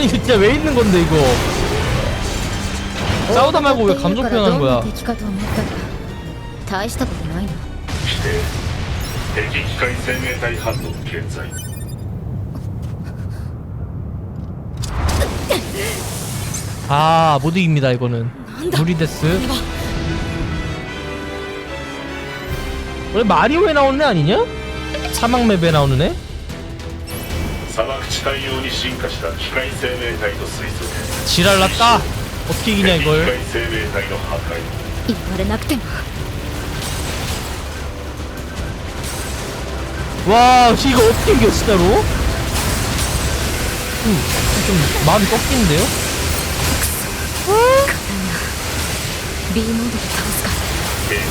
아니 이거 진짜 왜 있는 건데 이거 싸우다 말고 왜 감정 표현하는 거야 敵かと思ったが大したことないな否定敵機械生命体反応健在 아 못 이깁니다 이거는 무리데스 원래 마리오에 나오는 애 아니냐? 사막 맵에 나오는 애? 砂漠地帯用に進化した機械生命体と推測 지랄 났다 어떻게 이기냐 敵機 이걸 械生命体の破壊言われなくても 와 이거 어떻게 이겨 진짜로? 음, 좀 마음이 꺾이는데요? B モードで倒すか警告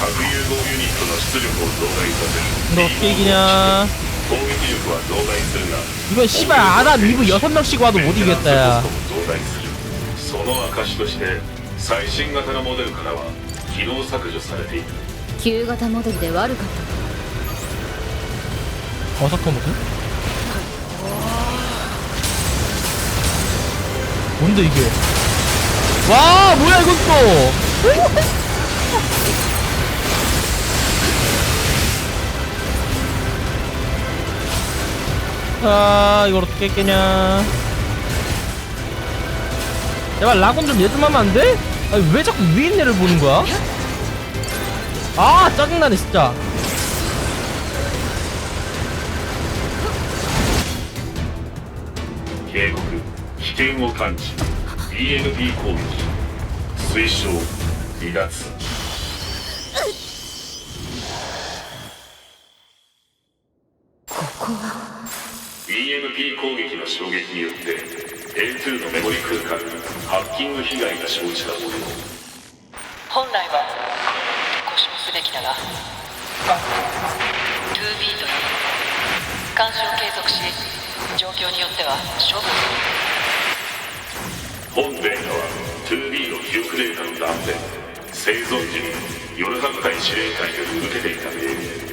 核融合ユニットの出力を増大させる 너 어떻게 이기냐 攻撃力は増大するが 이건 씨발 아담 이브 여섯 명씩 와도 못 이겼다 야 メンテナンスコストも増大するその証として最新型のモデルからは機能削除されている旧型モデルで悪かった 버섯커 무슨? 뭔데 이게? 와 뭐야 이건 또? 아 이걸 어떻게 깨냐? 제발 라곤 좀 예좀하면 안 돼? 아니 왜 자꾸 위에 있는 애를 보는 거야? 아 짜증나네 진짜. 警告危険を感知 BNP 攻撃推奨離脱 によって L2 のメモリ空間にハッキング被害が生じた模様本来は故障すべきだが 2B という干渉継続し状況によっては処分する本データは 2B の記憶データの断片生存時に夜白海司令官より受けていた命令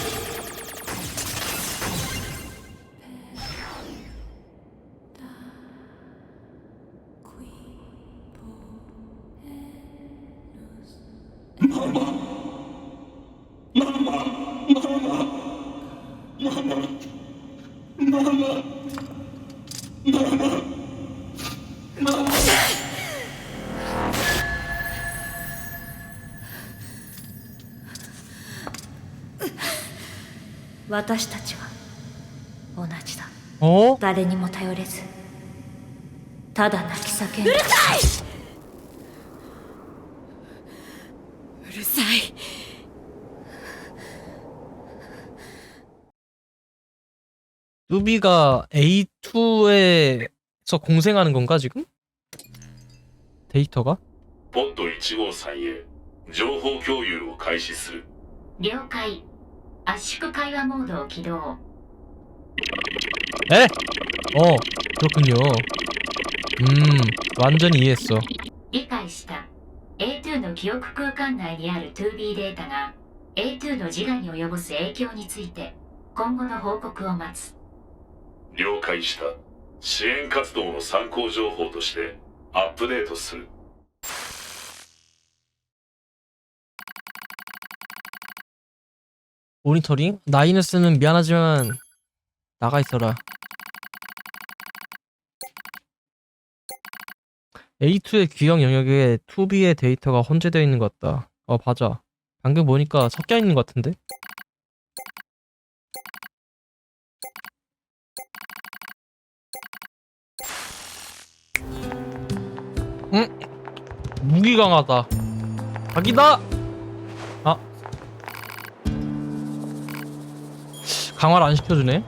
私たちは同じだ 어? 誰にも頼れずただ泣き叫んでうるさい 뚜비가 A2에서 공생하는 건가 지금? 데이터가? ポッド1号さんへ情報共有を開始する了解 圧縮会話モードを起動 에? 어 그렇군요 음 완전히 이해했어 理解した A2 の記憶空間内にある 2B データが A2 の自我に及ぼす影響について今後の報告を待つ了解した支援活動の参考情報としてアップデートする 모니터링? 나이너스는 미안하지만 나가 있어라 A2의 규형 영역에 2B의 데이터가 혼재되어 있는 것 같다 어 맞아 방금 보니까 섞여 있는 것 같은데? 응? 무기 강하다 각이다! 강화를 안 시켜주네.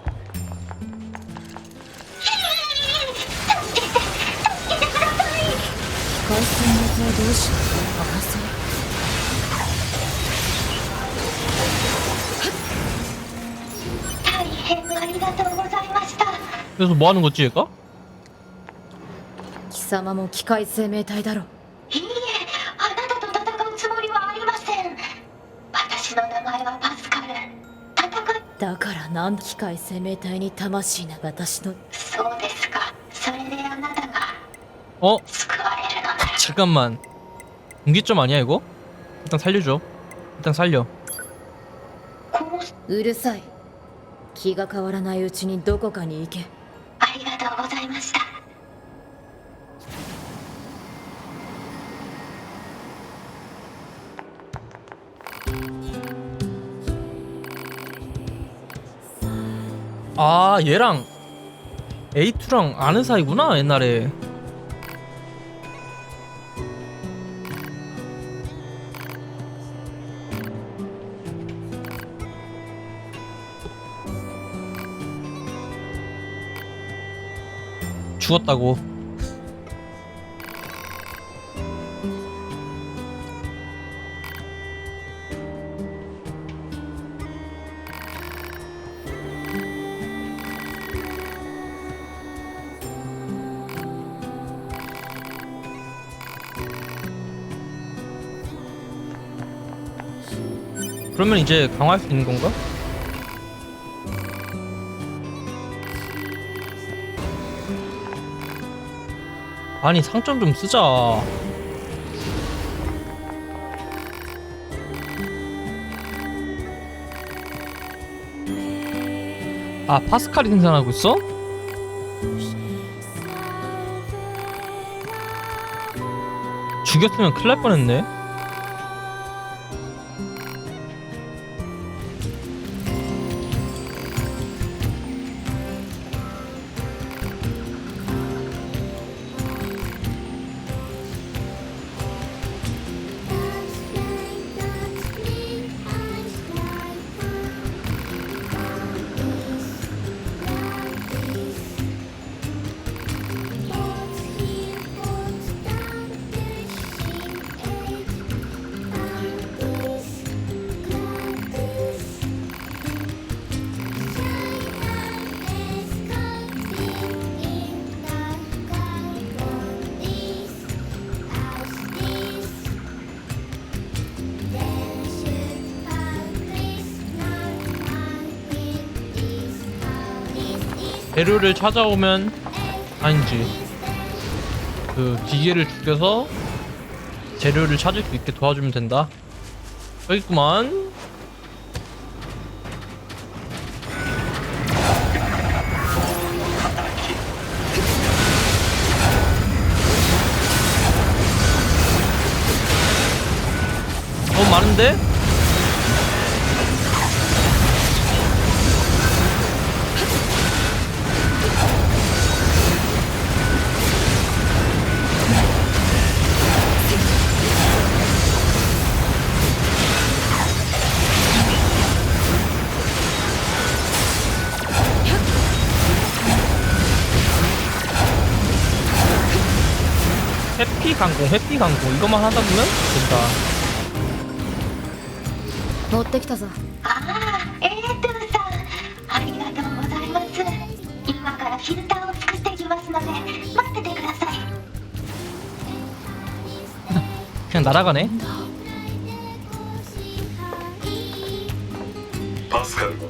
回線のどうしようあそう大変ありがとうございました 그래서 뭐 하는 거지 얘가? 貴様も機械生命体だろい だからなん機械生命体に魂な私のそうですかそれであなたが 어? 救われるのなら 잠깐만. 분기점 아니야 이거? 일단 살려줘. 일단 살려. こううるさい気が変わらないうちにどこかに行けありがとうございました 아 얘랑 A2랑 아는 사이구나 옛날에. 죽었다고. 그러면 이제 강화할 수 있는 건가? 아니 상점 좀 쓰자 아 파스칼이 생산하고 있어? 죽였으면 큰일 날 뻔했네 재료를 찾아오면 아니지. 그 기계를 죽여서 재료를 찾을 수 있게 도와주면 된다. 여기 있구만. 너무 많은데? 회피 강 공, 회피 강공 이것만 하다 보면 된 다. 持ってきたぞさんありがとうございます今からフィルターを作ってきますので待っててください그냥 날아가 네. パスカルを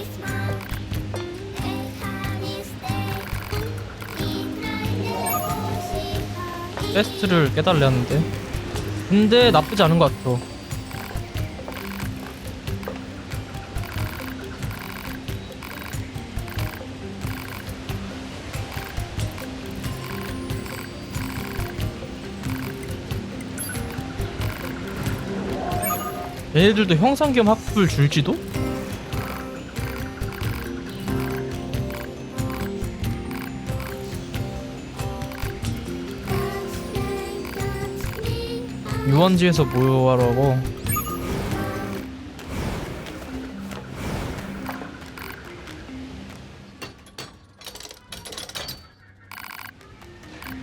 베스트를 깨달으려 하는데 근데 나쁘지 않은 것 같아 얘네들도 형상 겸 합을 줄지도? 유원지에서 모여라고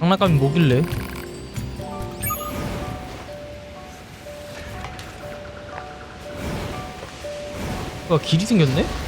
장난감이 뭐길래 와 길이 생겼네?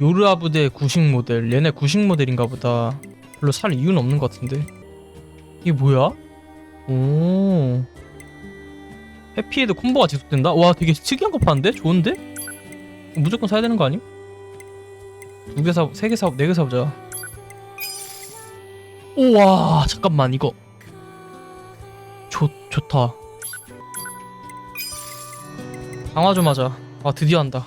요르아 부대 구식 모델 얘네 구식 모델인가 보다 별로 살 이유는 없는 것 같은데 이게 뭐야? 오 해피에드 콤보가 지속된다? 와 되게 특이한 거 파는데? 좋은데? 무조건 사야 되는 거 아님? 두 개 사, 세 개 사, 네 개 사보자 우와 잠깐만 이거 좋, 좋다 강화 좀 하자. 아 드디어 한다.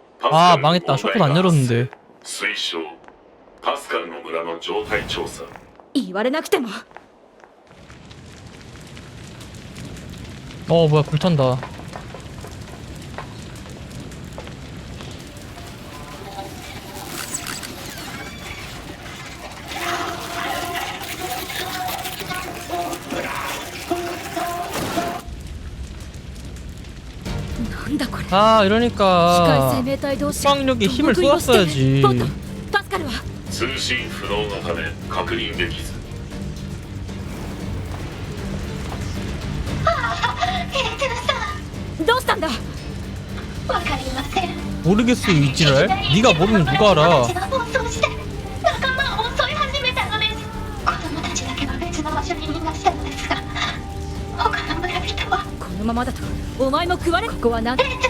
아 カルの 망했다. 問題 쇼크도 안 が発生 열었는데. 推奨パスカルの村の状態調査言われなくても 어 뭐야 불탄다. 아 械 이러니까 生命体同士 후방력에 힘을 得意をして 쏟았어야지. ポットパスカルは通信不能のため確認できず A2 さどうしたんだんわかりません 모르겠어 이지랄. 네가 모르면 누가 알아. 子供たちが暴走して仲間を襲い始めたのです子供たちだけは別の場所に逃がしたのですが他の村人はこのままだとお前も食われここはなん A2 さんは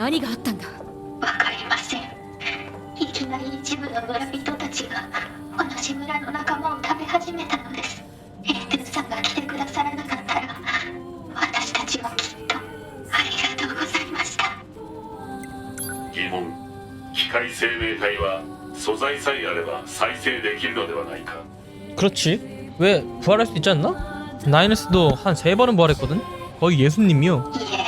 何があったんだわかりませんいきなり一部の村人たちが同じ村の仲間を食べ始めたのです A2 さんが来てくださらなかったら私たちはきっとありがとうございました 体は素材さえあれば再生できるのではないか 그렇지. 왜 부활할 수 있지 않나? 나이너스도 한 세 번은 부활했거든. 거의 예수님이요. い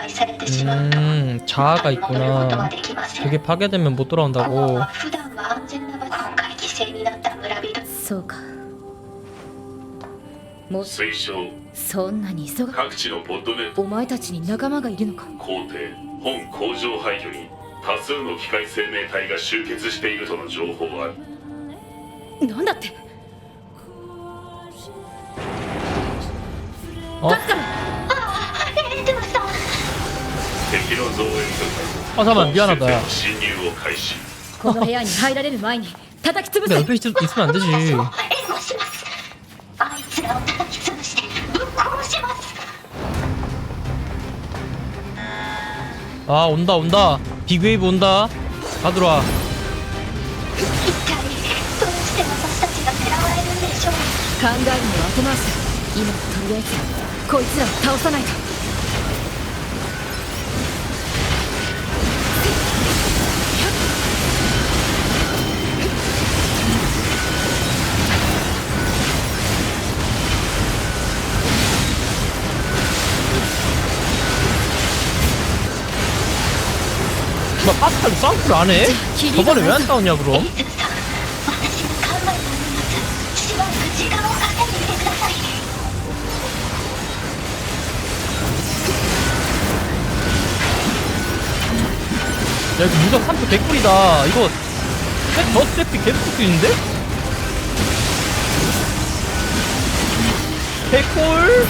破壊されてしまうと 음, 자아가 戻ることは 있구나. できません 그게 파괴되면 못 コア 돌아온다고. は普段は安全な場今回犠牲になった村人そうかもう推奨そんなに急が各地のポッドネットお前たちに仲間がいるのか皇帝本工場廃墟に多数の機械生命体が集結しているとの情報はあるなんだって 어? エレンさん 敵の増援部 아, 잠깐만, 隊 미안하다. 本州での侵入を開始この部屋に入られる前に叩き潰 근데 せ 옆에 있, 있으면 안 되지. 援護しますあいつらを叩き潰してぶっ殺します 아, 온다, 온다. 빅웨이브 온다. 다 들어와. 一体どうして私たちが狙われるんでしょう考えるのは後回しだ今はとりあえずこいつらを倒さないと 뭐야 파스타도 싸움를 안 해? 저번에 왜 안 싸웠냐 그럼? 야 이거 무적 3표 개꿀이다 이거 저 스텝이 계속 쓸수 있는데? 개꿀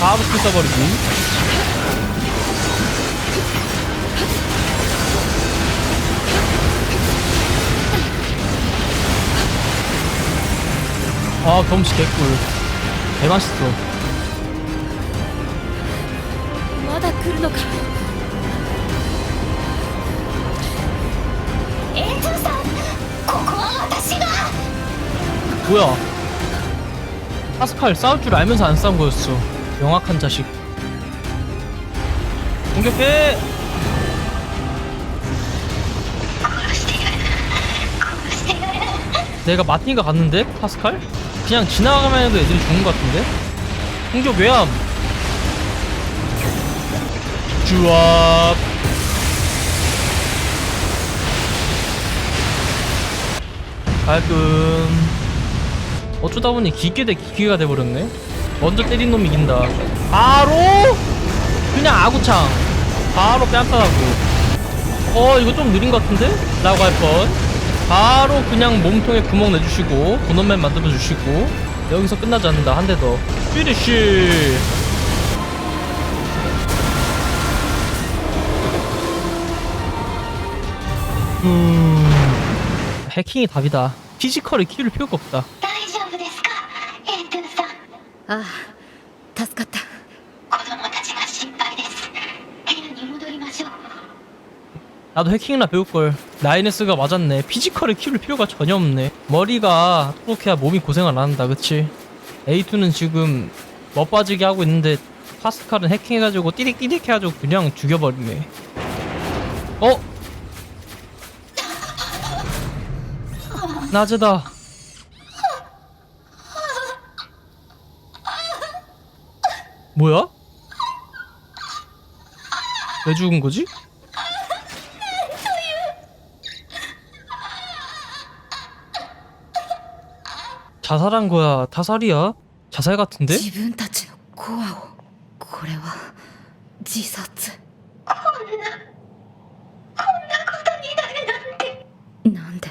다음 스킬 써버리고 아 경험치 개꿀 개맛있어 まだ来るのかエイズさんここは私が 뭐야 파스칼 싸울 줄 알면서 안 싸운 거였어 영악한 자식 공격해 殺してやる殺してやる 내가 마틴가 갔는데 파스칼? 그냥 지나가면 해도 애들이 죽는 것 같은데? 공격 외함. 주압. 깔끔. 어쩌다 보니 기계 대 기계가 돼버렸네. 먼저 때린 놈이 이긴다. 바로? 그냥 아구창. 바로 뺨싸하고. 어 이거 좀 느린 것 같은데? 라고 할뻔 바로 그냥 몸통에 구멍 내주시고 본원맨 만들어주시고 여기서 끝나지 않는다 한 대더 피니쉬 음... 해킹이 답이다 피지컬을 키울 필요가 없다 大丈夫ですかエイズさんああ助かった 나도 해킹이나 배울걸 라이네스가 맞았네 피지컬을 키울 필요가 전혀 없네 머리가 똑똑해야 몸이 고생을 안 한다 그치 A2는 지금 멋빠지게 하고 있는데 파스칼은 해킹해가지고 띠릭띠릭 해가지고 그냥 죽여버리네 어? 낮에다 뭐야? 왜 죽은 거지? 자살한 거야? 타살이야? 자살 같은데? 自分たちのコアをこれは自殺こんなこんなことになるなんてなんで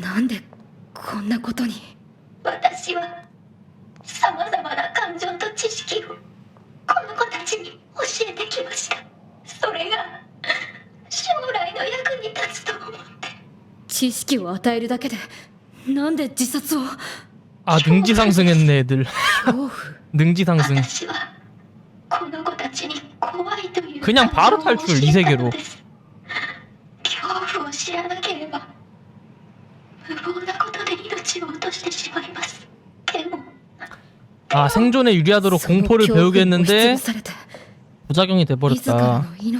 なんでこんなことに私はさまざまな感情と知識をこの子たちに教えてきましたそれが将来の役に立つと思って知識を与えるだけで なんで自殺を 아 능지 상승했네 애들 恐怖 능지 상승 私はこの子たちに怖いという 그냥 바로 탈출, 이 세계로. 恐怖を知らなければ無謀なことで命を落としてしまいます 아 생존에 유리하도록 공포를 배우게 했는데 부작용이 自ら 돼버렸다 の命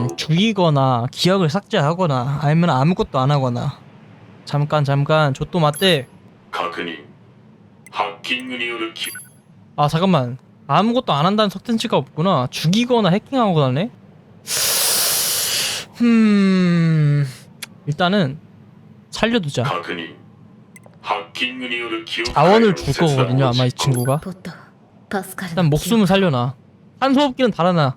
実 음 行 죽이거나 기억을 삭제하거나 아니면 아무것도 안 하거나 잠깐 잠깐 저또 맞대 確認ハッキングによる記 아 잠깐만 아무것도 안 한다는 석텐치가 없구나 죽이거나 해킹하거나네 음 일단은 살려두자 確認ハッキングによる記憶 자원을 回路の 줄 切断 거거든요 を 아마 이 実行 친구가 ポットパスカル 일단 の 목숨을 살려놔 산소호흡기는 달아놔 了解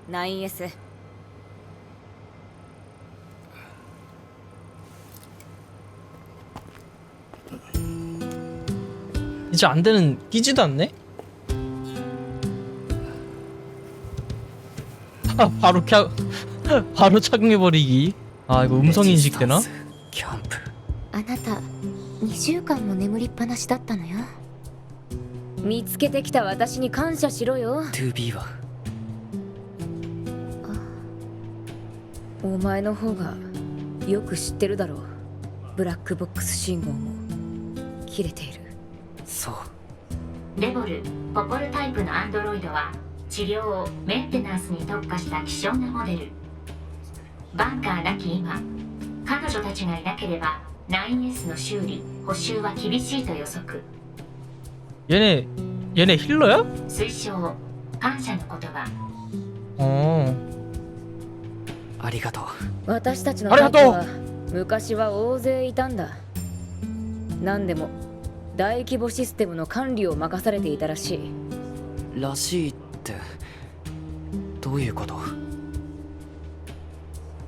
9S 이제 안 되는 끼지도 않네? 아, 바로 캬 바로 착용해버리기 아 이거 음성 인식 되나? キャンプあなた2週間も眠りっぱなしだったのよ見つけてきた私に感謝しろよ 2B は お前の方がよく知ってるだろうブラックボックス信号も切れているそうレボルポポルタイプのアンドロイドは治療をメンテナンスに特化した希少なモデルバンカーなき今彼女たちがいなければ 9S の修理補修は厳しいと予測 얘네 얘네 힐러야? 推奨感謝の言葉 어 ありがとう。私たちのありがとう。は昔は大勢いたんだ。何でも大規模システムの管理を任されていたらしい。らしいってどういうこと？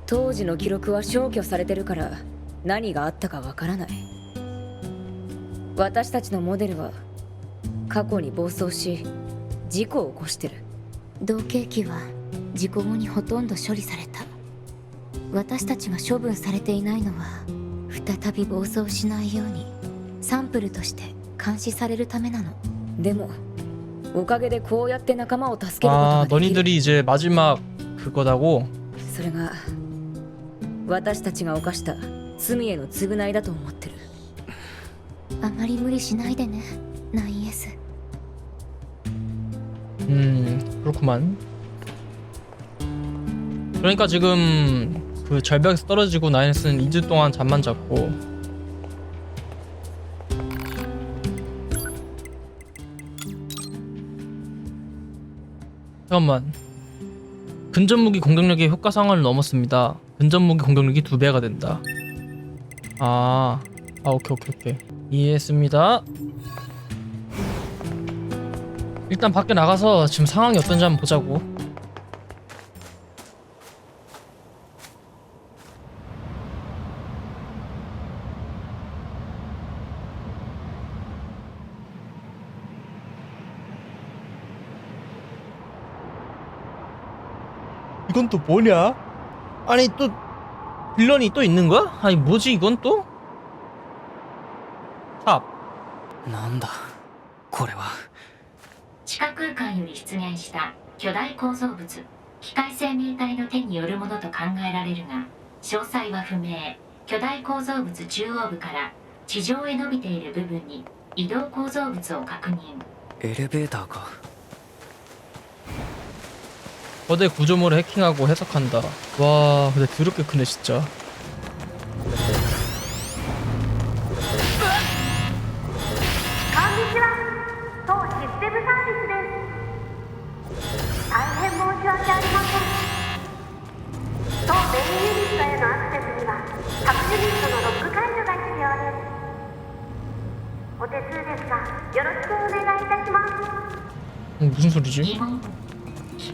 当時の記録は消去されてるから何があったかわからない。私たちのモデルは過去に暴走し事故を起こしてる。同型機は事故後にほとんど処理された私たちが処分されていないのは再び暴走しないようにサンプルとして監視されるためなのでもおかげでこうやって仲間を助けること 아 ができる 너희들이 이제 마지막 그거다고 それが私たちが犯した罪への償いだと思ってるあまり無理しないでね 9S 음 그렇구만 그러니까 지금 그 절벽에서 떨어지고 나인스는 2주 동안 잠만 잤고. 잠깐만. 근접무기 공격력의 효과 상한을 넘었습니다. 근접무기 공격력이 두 배가 된다. 아, 아 오케이 오케이 오케이. 이해했습니다. 일단 밖에 나가서 지금 상황이 어떤지 한번 보자고. 이건 또 뭐냐? 아니 또 빌런이 또 있는 거야? 아니 뭐지 이건 또? 탑 なんだこれは地下空間より出現した巨大構造物機械生命体の手によるものと考えられるが詳細は不明巨大構造物中央部から地上へ伸びている部分に移動構造物を確認エレベーターか 거대 구조물을 해킹하고 해석한다. 와, 근데 드럽게 크네, 진짜. 어, 무슨 소리지?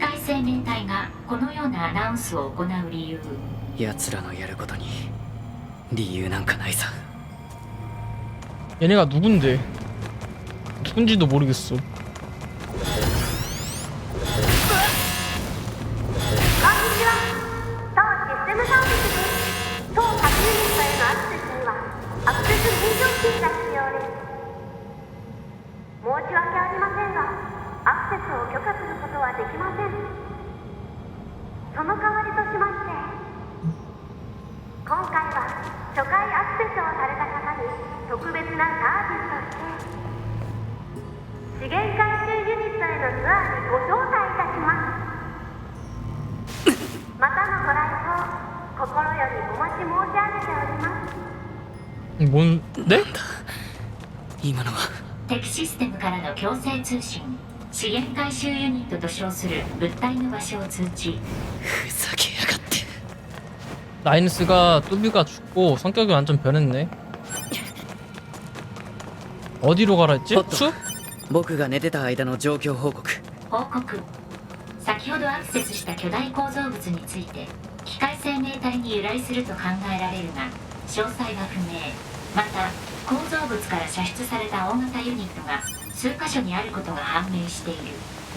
疑問機械生命体がこのようなアナウンスを行う理由奴らのやることに理由なんかないさ 얘네가 누군데 누군지도 모르겠어 뭔데? 今のは敵システムからの強制通信資源回収ユニットと称する物体の場所を通知ふざけやがって 라이너스가 뚜비가 죽고 성격이 완전 변했네 어디로 가라 했지? 헛도. 숲? 僕が寝てた間の状況報告報告先ほどアクセスした巨大構造物について機械 生命体に由来すると考えられるが詳細は不明。また構造物から射出された大型ユニットが数箇所にあることが判明している。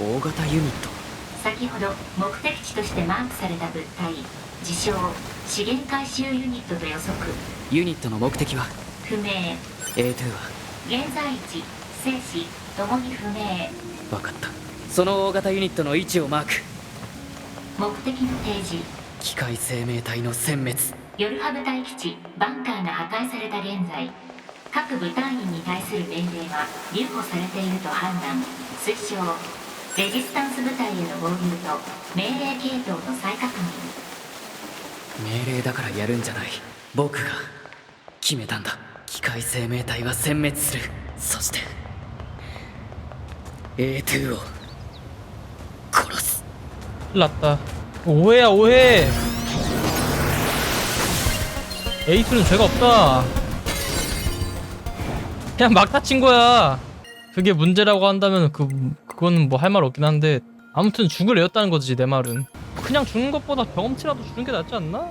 大型ユニット。先ほど目的地としてマークされた物体自称資源回収ユニットと予測。ユニットの目的は？不明。A2 は？現在地生死ともに不明。分かった。その大型ユニットの位置をマーク。目的の提示機械生命体の殲滅。ヨルハ部隊基地バンカーが破壊された現在各部隊員に対する命令は留保されていると判断。推奨レジスタンス部隊への合流と命令系統の再確認。命令だからやるんじゃない。僕が決めたんだ。機械生命体は殲滅する。そして A2 を殺す。ラッタ 오해야 오해. A2는 죄가 없다. 그냥 막 다친 거야. 그게 문제라고 한다면 그 그거는 뭐 할 말 없긴 한데 아무튼 죽을 애였다는 거지 내 말은. 그냥 죽는 것보다 경험치라도 주는 게 낫지 않나?